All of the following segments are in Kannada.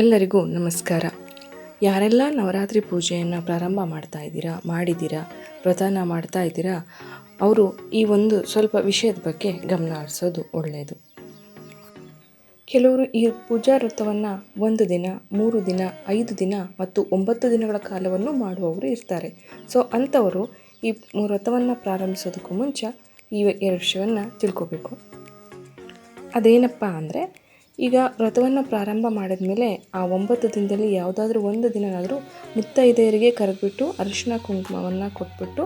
ಎಲ್ಲರಿಗೂ ನಮಸ್ಕಾರ. ಯಾರೆಲ್ಲ ನವರಾತ್ರಿ ಪೂಜೆಯನ್ನು ಪ್ರಾರಂಭ ಮಾಡ್ತಾ ಇದ್ದೀರಾ, ಮಾಡಿದ್ದೀರಾ ವ್ರತನ ಮಾಡ್ತಾ ಇದ್ದೀರಾ, ಅವರು ಈ ಒಂದು ಸ್ವಲ್ಪ ವಿಷಯದ ಬಗ್ಗೆ ಗಮನ ಹರಿಸೋದು ಒಳ್ಳೆಯದು. ಕೆಲವರು ಈ ಪೂಜಾ ವ್ರತವನ್ನು ಒಂದು ದಿನ, ಮೂರು ದಿನ, ಐದು ದಿನ ಮತ್ತು ಒಂಬತ್ತು ದಿನಗಳ ಕಾಲವನ್ನು ಮಾಡುವವರು ಇರ್ತಾರೆ. ಸೊ ಅಂಥವರು ಈ ವ್ರತವನ್ನು ಪ್ರಾರಂಭಿಸೋದಕ್ಕೂ ಮುಂಚೆ ಈ ಎರಡು ವಿಷಯವನ್ನು ತಿಳ್ಕೊಬೇಕು. ಅದೇನಪ್ಪ ಅಂದರೆ ಈಗ ವ್ರತವನ್ನು ಪ್ರಾರಂಭ ಮಾಡಿದ ಮೇಲೆ ಆ ಒಂಬತ್ತು ದಿನದಲ್ಲಿ ಯಾವುದಾದ್ರೂ ಒಂದು ದಿನನಾದರೂ ಮುತ್ತೈದೆಯರಿಗೆ ಕರೆದ್ಬಿಟ್ಟು ಅರಿಶಿನ ಕುಂಕುಮವನ್ನು ಕೊಟ್ಬಿಟ್ಟು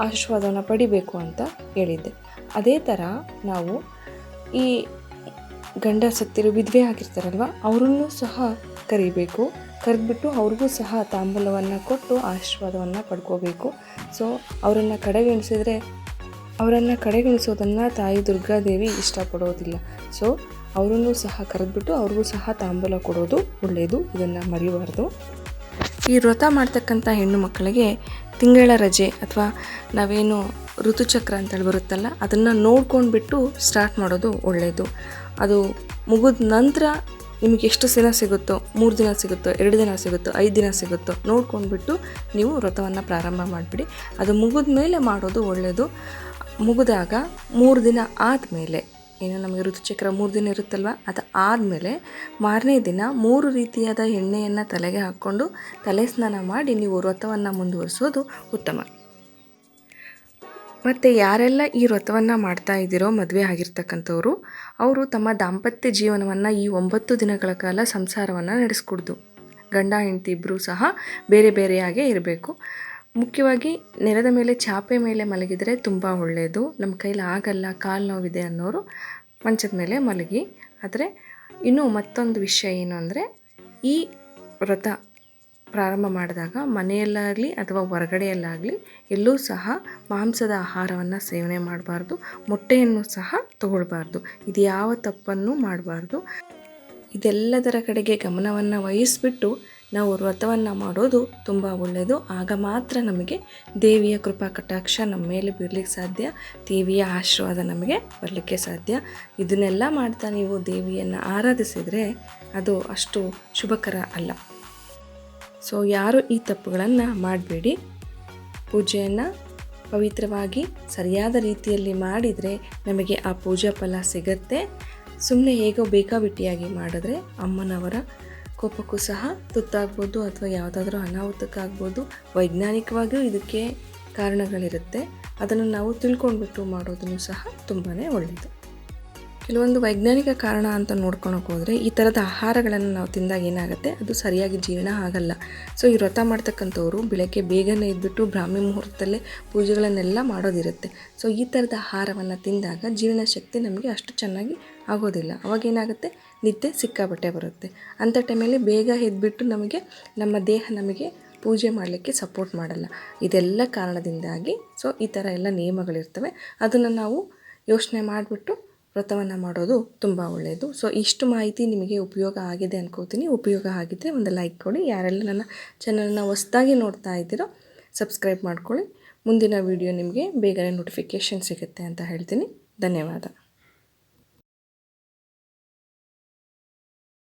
ಆಶೀರ್ವಾದವನ್ನು ಪಡಿಬೇಕು ಅಂತ ಹೇಳಿದ್ದೆ. ಅದೇ ಥರ ನಾವು ಈ ಗಂಡ ಸತ್ತಿರು ವಿಧವೆ ಆಗಿರ್ತಾರಲ್ವ, ಅವರನ್ನು ಸಹ ಕರಿಬೇಕು. ಕರೆದ್ಬಿಟ್ಟು ಅವ್ರಿಗೂ ಸಹ ತಾಂಬೂಲವನ್ನು ಕೊಟ್ಟು ಆಶೀರ್ವಾದವನ್ನು ಪಡ್ಕೋಬೇಕು. ಸೊ ಅವರನ್ನು ಕಡೆಗಣಿಸಿದರೆ ಅವರನ್ನು ಕಡೆಗಣಿಸೋದನ್ನು ತಾಯಿ ದುರ್ಗಾದೇವಿ ಇಷ್ಟಪಡೋದಿಲ್ಲ. ಸೊ ಅವರನ್ನು ಸಹ ಕರೆದ್ಬಿಟ್ಟು ಅವ್ರಿಗೂ ಸಹ ತಾಂಬೂಲ ಕೊಡೋದು ಒಳ್ಳೆಯದು, ಇದನ್ನು ಮರೆಯಬಾರ್ದು ಈ ವ್ರತ ಮಾಡ್ತಕ್ಕಂಥ ಹೆಣ್ಣು ಮಕ್ಕಳಿಗೆ ತಿಂಗಳ ರಜೆ ಅಥವಾ ನಾವೇನು ಋತುಚಕ್ರ ಅಂತೇಳಿ ಬರುತ್ತಲ್ಲ, ಅದನ್ನು ನೋಡ್ಕೊಂಡ್ಬಿಟ್ಟು ಸ್ಟಾರ್ಟ್ ಮಾಡೋದು ಒಳ್ಳೆಯದು. ಅದು ಮುಗಿದ ನಂತರ ನಿಮಗೆ ಎಷ್ಟು ದಿನ ಸಿಗುತ್ತೋ, ಮೂರು ದಿನ ಸಿಗುತ್ತೋ, ಎರಡು ದಿನ ಸಿಗುತ್ತೋ, ಐದು ದಿನ ಸಿಗುತ್ತೋ ನೋಡ್ಕೊಂಡ್ಬಿಟ್ಟು ನೀವು ವ್ರತವನ್ನು ಪ್ರಾರಂಭ ಮಾಡಿಬಿಡಿ. ಅದು ಮುಗಿದ ಮೇಲೆ ಮಾಡೋದು ಒಳ್ಳೆಯದು. ಮುಗಿದಾಗ ಮೂರು ದಿನ ಆದಮೇಲೆ ಏನು ನಮಗೆ ಋತುಚಕ್ರ ಮೂರು ದಿನ ಇರುತ್ತಲ್ವ? ಅದು ಆದಮೇಲೆ ಮಾರನೇ ದಿನ ಮೂರು ರೀತಿಯಾದ ಎಣ್ಣೆಯನ್ನು ತಲೆಗೆ ಹಾಕ್ಕೊಂಡು ತಲೆ ಸ್ನಾನ ಮಾಡಿ ನೀವು ವ್ರತವನ್ನು ಮುಂದುವರಿಸೋದು ಉತ್ತಮ. ಮತ್ತು ಯಾರೆಲ್ಲ ಈ ವ್ರತವನ್ನು ಮಾಡ್ತಾ ಇದ್ದೀರೋ ಮದುವೆ ಆಗಿರ್ತಕ್ಕಂಥವ್ರು, ಅವರು ತಮ್ಮ ದಾಂಪತ್ಯ ಜೀವನವನ್ನು ಈ ಒಂಬತ್ತು ದಿನಗಳ ಕಾಲ ಸಂಸಾರವನ್ನು ನಡೆಸ್ಕೊಡ್ದು. ಗಂಡ, ಹೆಂಡತಿ ಇಬ್ಬರೂ ಸಹ ಬೇರೆ ಬೇರೆಯಾಗೇ ಇರಬೇಕು. ಮುಖ್ಯವಾಗಿ ನೆಲದ ಮೇಲೆ, ಚಾಪೆ ಮೇಲೆ ಮಲಗಿದರೆ ತುಂಬ ಒಳ್ಳೆಯದು ನಮ್ಮ ಕೈಲಿ ಆಗಲ್ಲ ಕಾಲು ನೋವಿದೆ ಅನ್ನೋರು ಮಂಚದ ಮೇಲೆ ಮಲಗಿ. ಆದರೆ ಇನ್ನೂ ಮತ್ತೊಂದು ವಿಷಯ ಏನು ಅಂದರೆ, ಈ ವ್ರತ ಪ್ರಾರಂಭ ಮಾಡಿದಾಗ ಮನೆಯಲ್ಲಾಗಲಿ ಅಥವಾ ಹೊರಗಡೆಯಲ್ಲಾಗಲಿ ಎಲ್ಲೂ ಸಹ ಮಾಂಸದ ಆಹಾರವನ್ನು ಸೇವನೆ ಮಾಡಬಾರ್ದು, ಮೊಟ್ಟೆಯನ್ನು ಸಹ ತಗೊಳ್ಬಾರ್ದು. ಇದು ಯಾವ ತಪ್ಪನ್ನು ಮಾಡಬಾರ್ದು. ಇದೆಲ್ಲದರ ಕಡೆಗೆ ಗಮನವನ್ನು ವಹಿಸ್ಬಿಟ್ಟು ನಾವು ವ್ರತವನ್ನು ಮಾಡೋದು ತುಂಬ ಒಳ್ಳೆಯದು ಆಗ ಮಾತ್ರ ನಮಗೆ ದೇವಿಯ ಕೃಪಾ ಕಟಾಕ್ಷ ನಮ್ಮ ಮೇಲೆ ಬೀರಲಿಕ್ಕೆ ಸಾಧ್ಯ. ದೇವಿಯ ಆಶೀರ್ವಾದ ನಮಗೆ ಬರಲಿಕ್ಕೆ ಸಾಧ್ಯ. ಇದನ್ನೆಲ್ಲ ಮಾಡ್ತಾ ನೀವು ದೇವಿಯನ್ನು ಆರಾಧಿಸಿದರೆ ಅದು ಅಷ್ಟು ಶುಭಕರ ಅಲ್ಲ. ಸೊ ಯಾರು ಈ ತಪ್ಪುಗಳನ್ನು ಮಾಡಬೇಡಿ. ಪೂಜೆಯನ್ನು ಪವಿತ್ರವಾಗಿ, ಸರಿಯಾದ ರೀತಿಯಲ್ಲಿ ಮಾಡಿದರೆ ನಮಗೆ ಆ ಪೂಜಾ ಫಲ ಸಿಗತ್ತೆ. ಸುಮ್ಮನೆ ಹೇಗೋ ಬೇಕಾಬಿಟ್ಟಿಯಾಗಿ ಮಾಡಿದ್ರೆ ಅಮ್ಮನವರ ಕೋಪಕ್ಕೂ ಸಹ ತುತ್ತಾಗ್ಬೋದು ಅಥವಾ ಯಾವುದಾದ್ರೂ ಅನಾಹುತಕ್ಕಾಗ್ಬೋದು, ವೈಜ್ಞಾನಿಕವಾಗಿಯೂ ಇದಕ್ಕೆ ಕಾರಣಗಳಿರುತ್ತೆ. ಅದನ್ನು ನಾವು ತಿಳ್ಕೊಂಡ್ಬಿಟ್ಟು ಮಾಡೋದನ್ನು ಸಹ ತುಂಬಾ ಒಳ್ಳೆಯದು ಕೆಲವೊಂದು ವೈಜ್ಞಾನಿಕ ಕಾರಣ ಅಂತ ನೋಡ್ಕೊಳಕ್ಕೆ ಹೋದರೆ ಈ ಥರದ ಆಹಾರಗಳನ್ನು ನಾವು ತಿಂದಾಗ ಏನಾಗುತ್ತೆ? ಅದು ಸರಿಯಾಗಿ ಜೀರ್ಣ ಆಗಲ್ಲ. ಸೊ, ಈ ವ್ರತ ಮಾಡ್ತಕ್ಕಂಥವ್ರು ಬೆಳಗ್ಗೆ ಬೇಗನೆ ಇದ್ಬಿಟ್ಟು ಬ್ರಾಹ್ಮಿ ಮುಹೂರ್ತದಲ್ಲೇ ಪೂಜೆಗಳನ್ನೆಲ್ಲ ಮಾಡೋದಿರುತ್ತೆ. ಸೊ, ಈ ಥರದ ಆಹಾರವನ್ನು ತಿಂದಾಗ ಜೀರ್ಣಶಕ್ತಿ ನಮಗೆ ಅಷ್ಟು ಚೆನ್ನಾಗಿ ಆಗೋದಿಲ್ಲ. ಅವಾಗ ಏನಾಗುತ್ತೆ? ನಿದ್ದೆ ಸಿಕ್ಕಾಬಟ್ಟೆ ಬರುತ್ತೆ. ಅಂಥ ಟೈಮಲ್ಲಿ ಬೇಗ ಎದ್ಬಿಟ್ಟು ನಮಗೆ, ನಮ್ಮ ದೇಹ ನಮಗೆ ಪೂಜೆ ಮಾಡಲಿಕ್ಕೆ ಸಪೋರ್ಟ್ ಮಾಡಲ್ಲ. ಇದೆಲ್ಲ ಕಾರಣದಿಂದಾಗಿ ಸೊ ಈ ಥರ ಎಲ್ಲ ನಿಯಮಗಳಿರ್ತವೆ. ಅದನ್ನು ನಾವು ಯೋಚನೆ ಮಾಡಿಬಿಟ್ಟು ವ್ರತವನ್ನು ಮಾಡೋದು ತುಂಬ ಒಳ್ಳೆಯದು ಸೊ ಇಷ್ಟು ಮಾಹಿತಿ ನಿಮಗೆ ಉಪಯೋಗ ಆಗಿದೆ ಅನ್ಕೋತೀನಿ. ಉಪಯೋಗ ಆಗಿದ್ದರೆ ಒಂದು ಲೈಕ್ ಕೊಡಿ. ಯಾರೆಲ್ಲ ನನ್ನ ಚಾನಲ್ನ ಹೊಸ್ದಾಗಿ ನೋಡ್ತಾ ಇದ್ದೀರೋ ಸಬ್ಸ್ಕ್ರೈಬ್ ಮಾಡ್ಕೊಳ್ಳಿ. ಮುಂದಿನ ವಿಡಿಯೋ ನಿಮಗೆ ಬೇಗನೆ ನೋಟಿಫಿಕೇಷನ್ ಸಿಗುತ್ತೆ ಅಂತ ಹೇಳ್ತೀನಿ. ಧನ್ಯವಾದ.